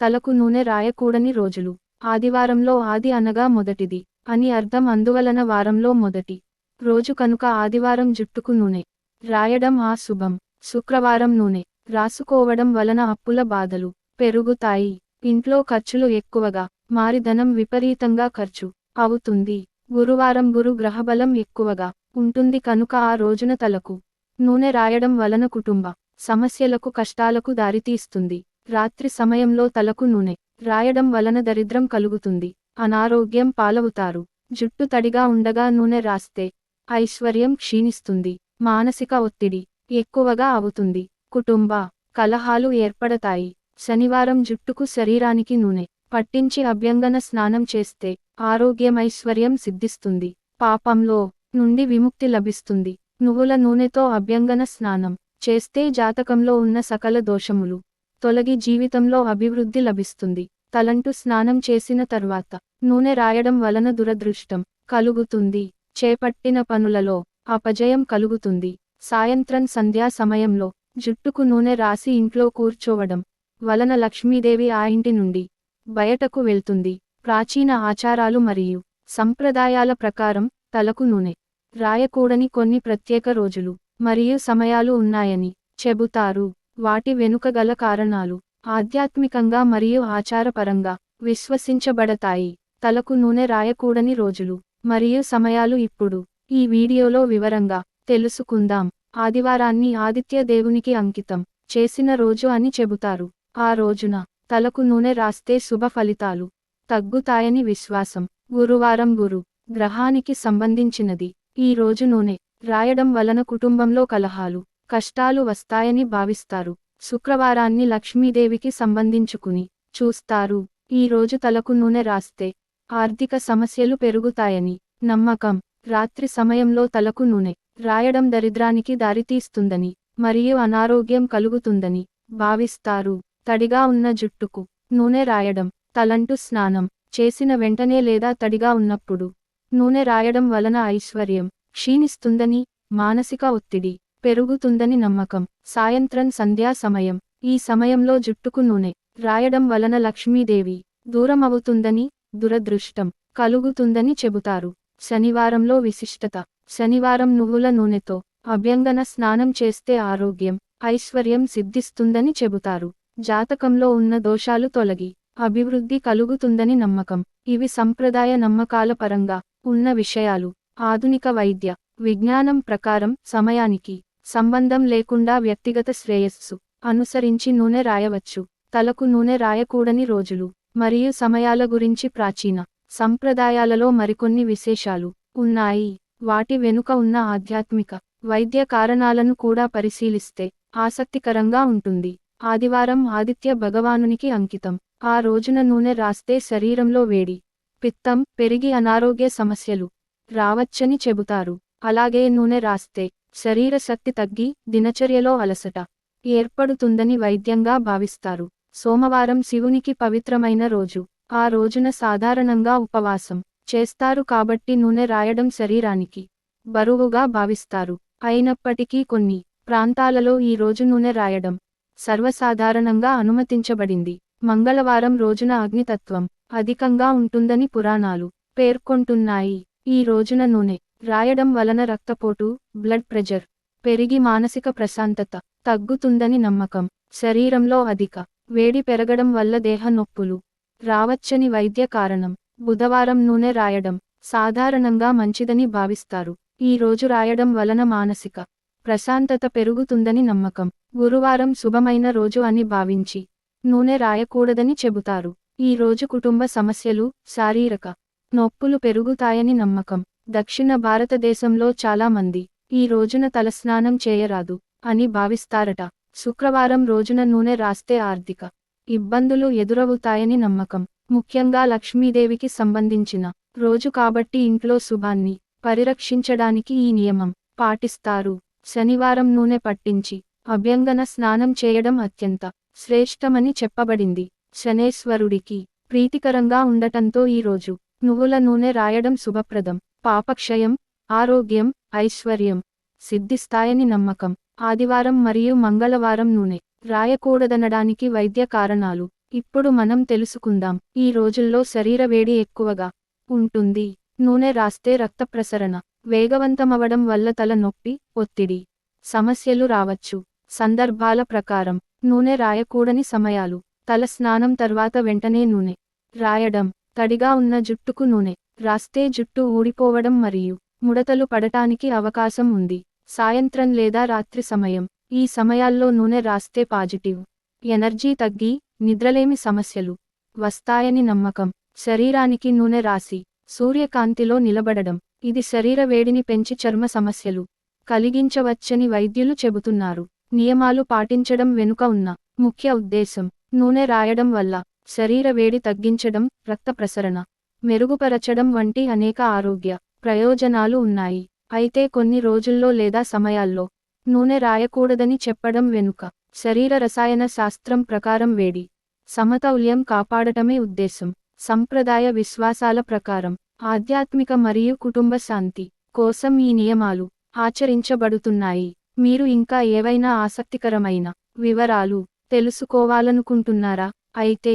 తలకు నూనె రాయకూడని రోజులు. ఆదివారంలో ఆది అనగా మొదటిది అని అర్థం అందువలన వారంలో మొదటి రోజు కనుక ఆదివారం జుట్టుకు నూనె రాయడం ఆ శుభం. శుక్రవారం నూనె రాసుకోవడం వలన అప్పుల బాధలు పెరుగుతాయి. ఇంట్లో ఖర్చులు ఎక్కువగా మారిధనం విపరీతంగా ఖర్చు అవుతుంది. గురువారం గురు గ్రహబలం ఎక్కువగా ఉంటుంది కనుక ఆ రోజున తలకు నూనె రాయడం వలన కుటుంబ సమస్యలకు కష్టాలకు దారితీస్తుంది. రాత్రి సమయంలో తలకు నూనె రాయడం వలన దరిద్రం కలుగుతుంది. అనారోగ్యం పాలవుతారు. జుట్టు తడిగా ఉండగా నూనె రాస్తే ఐశ్వర్యం క్షీణిస్తుంది. మానసిక ఒత్తిడి ఎక్కువగా అవుతుంది. కుటుంబ కలహాలు ఏర్పడతాయి. శనివారం జుట్టుకు శరీరానికి నూనె పట్టించి అభ్యంగన స్నానం చేస్తే ఆరోగ్యమైశ్వర్యం సిద్ధిస్తుంది. పాపంలో నుండి విముక్తి లభిస్తుంది. నువ్వుల నూనెతో అభ్యంగన స్నానం చేస్తే జాతకంలో ఉన్న సకల దోషములు తొలగి జీవితంలో అభివృద్ధి లభిస్తుంది. తలంటు స్నానం చేసిన తర్వాత నూనె రాయడం వలన దురదృష్టం కలుగుతుంది. చేపట్టిన పనులలో అపజయం కలుగుతుంది. సాయంత్రం సంధ్యా సమయంలో జుట్టుకు నూనె రాసి ఇంట్లో కూర్చోవడం వలన లక్ష్మీదేవి ఆ ఇంటి నుండి బయటకు వెళ్తుంది. ప్రాచీన ఆచారాలు మరియు సంప్రదాయాల ప్రకారం తలకు నూనె రాయకూడని కొన్ని ప్రత్యేక రోజులు మరియు సమయాలు ఉన్నాయని చెబుతారు. వాటి వెనుక గల కారణాలు ఆధ్యాత్మికంగా మరియు ఆచారపరంగా విశ్వసించబడతాయి. తలకు నూనె రాయకూడని రోజులు మరియు సమయాలు ఇప్పుడు. ఈ వీడియోలో వివరంగా తెలుసుకుందాం. ఆదివారాన్ని ఆదిత్య దేవునికి అంకితం చేసిన రోజు అని చెబుతారు. ఆ రోజున తలకు నూనె రాస్తే శుభ ఫలితాలు తగ్గుతాయని విశ్వాసం. గురువారం గురు గ్రహానికి సంబంధించినది. ఈ రోజు నూనె రాయడం వలన కుటుంబంలో కలహాలు కష్టాలు వస్తాయని భావిస్తారు. శుక్రవారాన్ని లక్ష్మీదేవికి సంబంధించుకుని చూస్తారు. ఈ రోజు తలకు నూనె రాస్తే ఆర్థిక సమస్యలు పెరుగుతాయని నమ్మకం. రాత్రి సమయంలో తలకు నూనె రాయడం దరిద్రానికి దారితీస్తుందని మరియు అనారోగ్యం కలుగుతుందని భావిస్తారు. తడిగా ఉన్న జుట్టుకు నూనె రాయడం తలంటు స్నానం చేసిన వెంటనే లేదా తడిగా ఉన్నప్పుడు నూనె రాయడం వలన ఐశ్వర్యం క్షీణిస్తుందని మానసిక ఒత్తిడి పెరుగుతుందని నమ్మకం. సాయంత్రం సంధ్యా సమయం. ఈ సమయంలో జుట్టుకు నూనె. రాయడం వలన లక్ష్మీదేవి దూరమవుతుందని దురదృష్టం. కలుగుతుందని చెబుతారు. శనివారంలో విశిష్టత. శనివారం నువ్వుల నూనెతో అభ్యంగన స్నానం చేస్తే ఆరోగ్యం ఐశ్వర్యం సిద్ధిస్తుందని చెబుతారు. జాతకంలో ఉన్న దోషాలు తొలగి అభివృద్ధి కలుగుతుందని నమ్మకం. ఇవి సంప్రదాయ నమ్మకాల పరంగా ఉన్న విషయాలు. ఆధునిక వైద్య విజ్ఞానం ప్రకారం సమయానికి సంబంధం లేకుండా వ్యక్తిగత శ్రేయస్సు అనుసరించి నూనె రాయవచ్చు. తలకు నూనె రాయకూడని రోజులు మరియు సమయాల గురించి ప్రాచీన సంప్రదాయాలలో మరికొన్ని విశేషాలు ఉన్నాయి. వాటి వెనుక ఉన్న ఆధ్యాత్మిక వైద్య కారణాలను కూడా పరిశీలిస్తే ఆసక్తికరంగా ఉంటుంది. ఆదివారం ఆదిత్య భగవానునికి అంకితం. ఆ రోజున నూనె రాస్తే శరీరంలో వేడి పిత్తం పెరిగి అనారోగ్య సమస్యలు రావచ్చని చెబుతారు. అలాగే నూనె రాస్తే శరీర శక్తి తగ్గి దినచర్యలో అలసట ఏర్పడుతుందని వైద్యంగా భావిస్తారు. సోమవారం శివునికి పవిత్రమైన రోజు. ఆ రోజున సాధారణంగా ఉపవాసం చేస్తారు కాబట్టి నూనె రాయడం శరీరానికి బరువుగా భావిస్తారు. అయినప్పటికీ కొన్ని ప్రాంతాలలో ఈ రోజు నూనె రాయడం సర్వసాధారణంగా అనుమతించబడింది. మంగళవారం రోజున అగ్నితత్వం అధికంగా ఉంటుందని పురాణాలు పేర్కొంటున్నాయి. ఈ రోజున నూనె రాయడం వలన రక్తపోటు బ్లడ్ ప్రెషర్ పెరిగి మానసిక ప్రశాంతత తగ్గుతుందని నమ్మకం. శరీరంలో అధిక వేడి పెరగడం వల్ల దేహ నొప్పులు రావచ్చని వైద్య కారణం. బుధవారం నూనె రాయడం సాధారణంగా మంచిదని భావిస్తారు. ఈ రోజు రాయడం వలన మానసిక ప్రశాంతత పెరుగుతుందని నమ్మకం. గురువారం శుభమైన రోజు అని భావించి నూనె రాయకూడదని చెబుతారు. ఈ రోజు కుటుంబ సమస్యలు శారీరక నొప్పులు పెరుగుతాయని నమ్మకం. దక్షిణ భారతదేశంలో చాలా మంది ఈ రోజున తలస్నానం చేయరాదు అని భావిస్తారట. శుక్రవారం రోజున నూనె రాస్తే ఆర్థిక ఇబ్బందులు ఎదురవుతాయని నమ్మకం. ముఖ్యంగా లక్ష్మీదేవికి సంబంధించిన రోజు కాబట్టి ఇంట్లో శుభాన్ని పరిరక్షించడానికి ఈ నియమం పాటిస్తారు. శనివారం నూనె పట్టించి అభ్యంగన స్నానం చేయడం అత్యంత శ్రేష్టమని చెప్పబడింది. శనేశ్వరుడికి ప్రీతికరంగా ఉండటంతో ఈ రోజు నువ్వుల నూనె రాయడం శుభప్రదం. పాపక్షయం ఆరోగ్యం ఐశ్వర్యం. సిద్ధిస్తాయని నమ్మకం. ఆదివారం మరియు మంగళవారం నూనె. రాయకూడదనడానికి వైద్య కారణాలు. ఇప్పుడు మనం తెలుసుకుందాం. ఈ రోజుల్లో శరీర వేడి ఎక్కువగా ఉంటుంది. నూనె రాస్తే రక్త ప్రసరణ వేగవంతమవడం వల్ల తల నొప్పి ఒత్తిడి సమస్యలు రావచ్చు. సందర్భాల ప్రకారం నూనె రాయకూడని సమయాలు. తల స్నానం తర్వాత వెంటనే నూనె రాయడం. తడిగా ఉన్న జుట్టుకు నూనె. రాస్తే జుట్టు ఊడిపోవడం మరియు ముడతలు పడటానికి అవకాశం ఉంది. సాయంత్రం లేదా రాత్రి సమయం. ఈ సమయాల్లో నూనె రాస్తే పాజిటివ్. ఎనర్జీ తగ్గి నిద్రలేమి సమస్యలు. వస్తాయని నమ్మకం. శరీరానికి నూనె రాసి సూర్యకాంతిలో నిలబడడం. ఇది శరీర వేడిని పెంచి చర్మ సమస్యలు కలిగించవచ్చని వైద్యులు చెబుతున్నారు. నియమాలు పాటించడం వెనుక ఉన్న ముఖ్య ఉద్దేశం. నూనె రాయడం వల్ల శరీర వేడి తగ్గించడం రక్త ప్రసరణ మెరుగుపరచడం వంటి అనేక ఆరోగ్య ప్రయోజనాలు ఉన్నాయి. అయితే కొన్ని రోజుల్లో లేదా సమయాల్లో నూనె రాయకూడదని చెప్పడం వెనుక శరీర రసాయన శాస్త్రం ప్రకారం వేడి సమతౌల్యం కాపాడటమే ఉద్దేశం. సంప్రదాయ విశ్వాసాల ప్రకారం ఆధ్యాత్మిక మరియు కుటుంబ శాంతి కోసం ఈ నియమాలు ఆచరించబడుతున్నాయి. మీరు ఇంకా ఏవైనా ఆసక్తికరమైన వివరాలు తెలుసుకోవాలనుకుంటున్నారా? అయితే